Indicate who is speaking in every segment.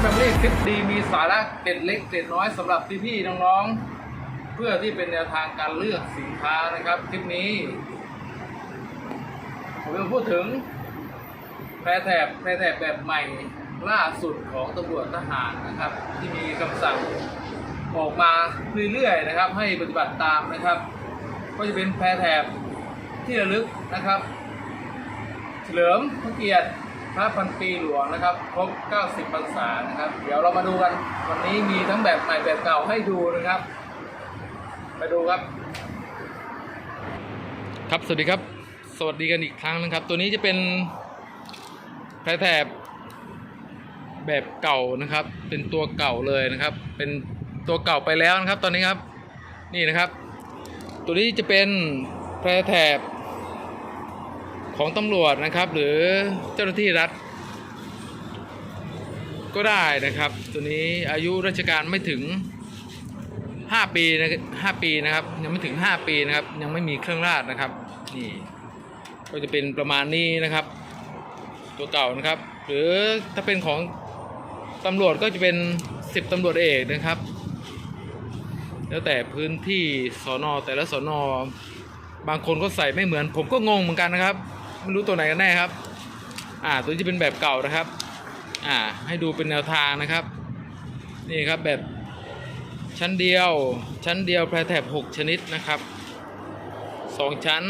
Speaker 1: แฟมิลี่คลิปดีมีสาระเกร็ดเล็กเกร็ดน้อยสำหรับพี่ๆน้องๆ เพื่อที่เป็นแนวทางการเลือกสินค้านะครับคลิปนี้ผมจะพูดถึงแพรแถบแพรแถบแบบใหม่ล่าสุดของตำรวจทหารนะครับ ที่มีคำสั่งออกมาเรื่อยๆนะครับ ให้ปฏิบัติตามนะครับ ก็จะเป็นแพรแถบที่ระลึกนะครับ เฉลิมพระเกียรติ พระพันปีหลวงนะครับ ครบ 90พรรษานะครับ เดี๋ยวเรามาดูกัน วันนี้มีทั้งแบบใหม่แบบเก่าให้ดูนะครับ ไปดูครับ ครับ สวัสดีครับ สวัสดีกันอีกครั้งนะครับ ตัวนี้จะเป็นแพรแถบแบบเก่านะครับ เป็นตัวเก่าเลยนะครับ เป็นตัวเก่าไปแล้วนะครับ ตอนนี้ครับ นี่นะครับ ตัวนี้จะเป็นแพรแถบ ของตำรวจนะครับ หรือเจ้าหน้าที่รัฐ ก็ได้นะครับ ตัวนี้อายุราชการไม่ถึง 5 ปีนะ5ปีนะครับ ยังไม่ถึง 5 ปีนะครับ ยังไม่มีเครื่องราชนะครับนี่ก็จะเป็นประมาณนี้นะครับ ตัวเก่านะครับ หรือถ้าเป็นของตำรวจก็จะเป็น 10ตำรวจเอกนะครับ แล้วแต่พื้นที่สอนอแต่ละสอนอบางคนก็ใส่ไม่เหมือน ผมก็งงเหมือนกันนะครับ ไม่รู้ตัวไหนกันแน่ครับ อ่า ตัวนี้จะเป็นแบบเก่านะครับ อ่า ให้ดูเป็นแนวทางนะครับ นี่ครับแบบชั้นเดียว ชั้นเดียวแพรแถบ6ชนิดนะครับสองชั้น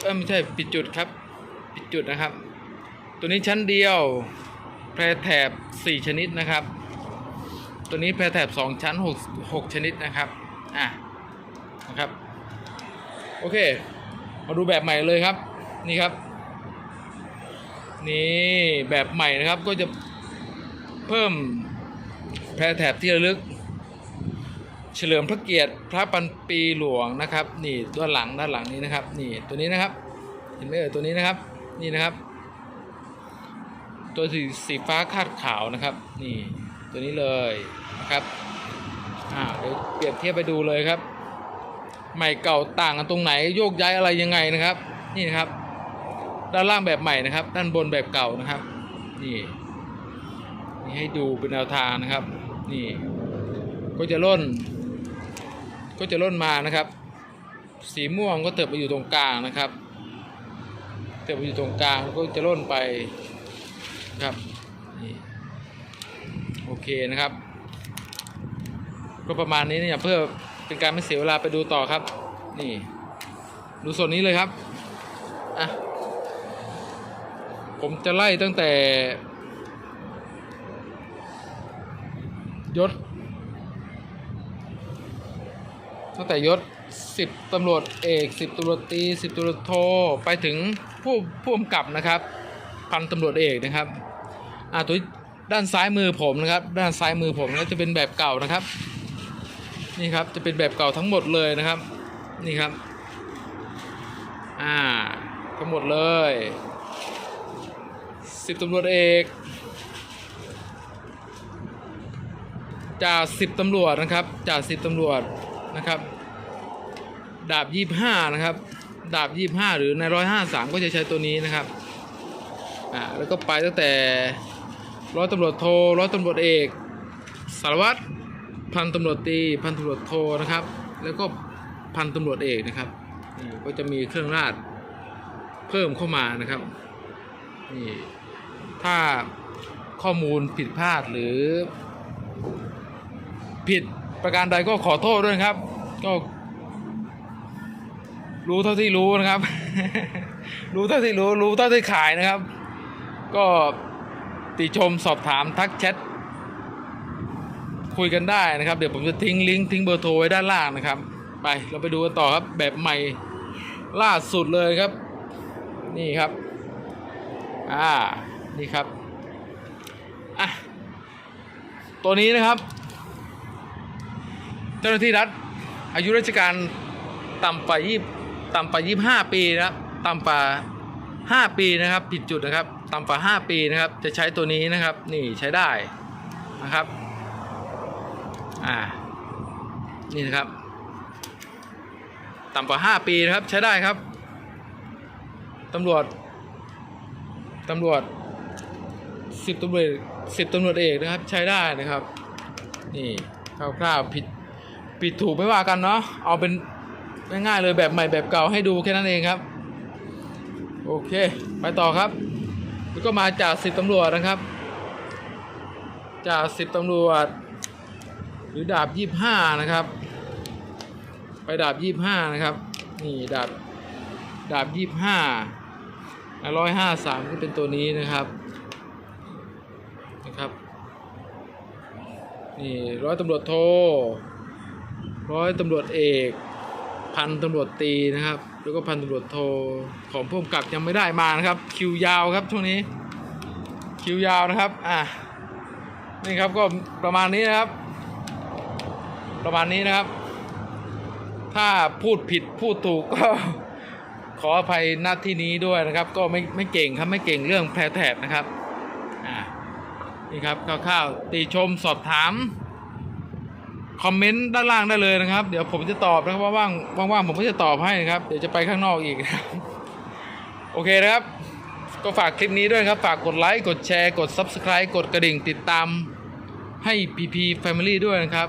Speaker 1: เออไม่ใช่ปิดจุดครับ ปิดจุดนะครับ ตัวนี้ชั้นเดียวแพรแถบ 4 ชนิดนะครับ ตัวนี้แพรแถบ 2 ชั้น 6 6 ชนิดนะครับ อะ นะครับ โอเค มาดูแบบใหม่เลยครับ นี่ครับ นี่แบบใหม่นะครับก็จะเพิ่มแพรแถบที่ระลึก เฉลิมพระเกียรติพระปันปีหลวงนะครับ นี่ด้านหลังด้านหลังนี้นะครับ นี่ตัวนี้นะครับ เห็นไหมเอ่ยตัวนี้นะครับ นี่นะครับ ตัวสีสีฟ้าคาดขาวนะครับ นี่ตัวนี้เลยนะครับอ่าเดี๋ยวเปรียบเทียบไปดูเลยครับ ใหม่เก่าต่างกันตรงไหนโยกย้ายอะไรยังไงนะครับ นี่นะครับ ด้านล่างแบบใหม่นะครับ ด้านบนแบบเก่านะครับ นี่นี่ให้ดูเป็นแนวทางนะครับ นี่ ก็จะล่น ก็จะล่นมานะครับ สีม่วงก็เติบไปอยู่ตรงกลางนะครับ เติบไปอยู่ตรงกลางก็จะล่นไปนะครับนี่โอเคนะครับ ก็ประมาณนี้เนี่ยเพื่อ เป็นการไม่เสียเวลาไปดูต่อครับ นี่ ดูส่วนนี้เลยครับอะผมจะไล่ตั้งแต่ ยศ ตั้งแต่ยศสิบตำรวจเอกสิบตำรวจตีสิบตำรวจโทไปถึงผู้ผู้กำกับนะครับ พันตำรวจเอกนะครับอ่าตัวด้านซ้ายมือผมนะครับ ด้านซ้ายมือผมก็จะเป็นแบบเก่านะครับ นี่ครับจะเป็นแบบเก่าทั้งหมดเลยนะครับ นี่ครับ อ่า ทั้งหมดเลยสิบตำรวจเอกจ่าสิบตำรวจนะครับจ่าสิบตำรวจนะครับ ดาบยี่ห้านะครับ ดาบยี่ห้าหรือในร้อยห้าสามก็จะใช้ตัวนี้นะครับอ่าแล้วก็ไปตั้งแต่ร้อยตำรวจโทร้อยตำรวจเอกสารวัตร พันตำรวจตีพันตำรวจโทนะครับ แล้วก็พันตำรวจเอกนะครับนี่ก็จะมีเครื่องราชเพิ่มเข้ามานะครับนี่ถ้าข้อมูลผิดพลาดหรือ ผิดประการใดก็ขอโทษด้วยครับ ก็ รู้เท่าที่รู้นะครับ รู้เท่าที่รู้ รู้เท่าที่ขายนะครับ ก็ติชมสอบถามทักแชท คุยกันได้นะครับ เดี๋ยวผมจะทิ้งลิงก์ทิ้งเบอร์โทรไว้ด้านล่างนะครับ ไปเราไปดูกันต่อครับแบบใหม่ล่าสุดเลยครับ นี่ครับ อ่านี่ครับอะตัวนี้นะครับ เจ้าหน้าที่รัฐอายุราชการต่ำกว่ายี่ต่ำกว่ายี่ห้าปีนะครับต่ำกว่าห้าปีนะครับ ผิดจุดนะครับ ต่ำกว่าห้าปีนะครับ จะใช้ตัวนี้นะครับ นี่ใช้ได้นะครับ อ่า นี่นะครับ ต่ำกว่าห้าปีนะครับ ใช้ได้ครับตำรวจตำรวจสิบตำรวจสิบตำรวจเอกนะครับ ใช้ได้นะครับ นี่คร่าวๆผิดผิดถูกไม่ว่ากันเนาะเอาเป็นง่ายๆเลยแบบใหม่แบบเก่าให้ดูแค่นั้นเองครับ โอเค ไปต่อครับแล้วก็มาจากสิบตำรวจนะครับ จากสิบตำรวจ หรือดาบยี่ห้านะครับ ไปดาบยี่ห้านะครับนี่ดาบดาบยี่ห้าร้อยห้าสามก็เป็นตัวนี้นะครับนะครับนี่ร้อยตำรวจโทร้อยตำรวจเอกพันตำรวจตีนะครับ แล้วก็พันตำรวจโทของผู้กำกับยังไม่ได้มานะครับ คิวยาวครับช่วงนี้คิวยาวนะครับอะนี่ครับก็ประมาณนี้นะครับ ประมาณนี้นะครับ ถ้าพูดผิดพูดถูกก็ ขออภัยหน้าที่นี้ด้วยนะครับ ก็ไม่ไม่เก่งครับไม่เก่งเรื่องแพรแถบนะครับอ่านี่ครับคร่าวๆติชมสอบถาม คอมเมนต์ด้านล่างได้เลยนะครับ เดี๋ยวผมจะตอบนะครับว่าว่างว่างๆผมก็จะตอบให้นะครับ เดี๋ยวจะไปข้างนอกอีกนะครับโอเคนะครับ ก็ฝากคลิปนี้ด้วยครับ ฝากกดไลค์ กดแชร์ กด Subscribe กดกระดิ่งติดตามให้ PP Family ด้วยนะครับ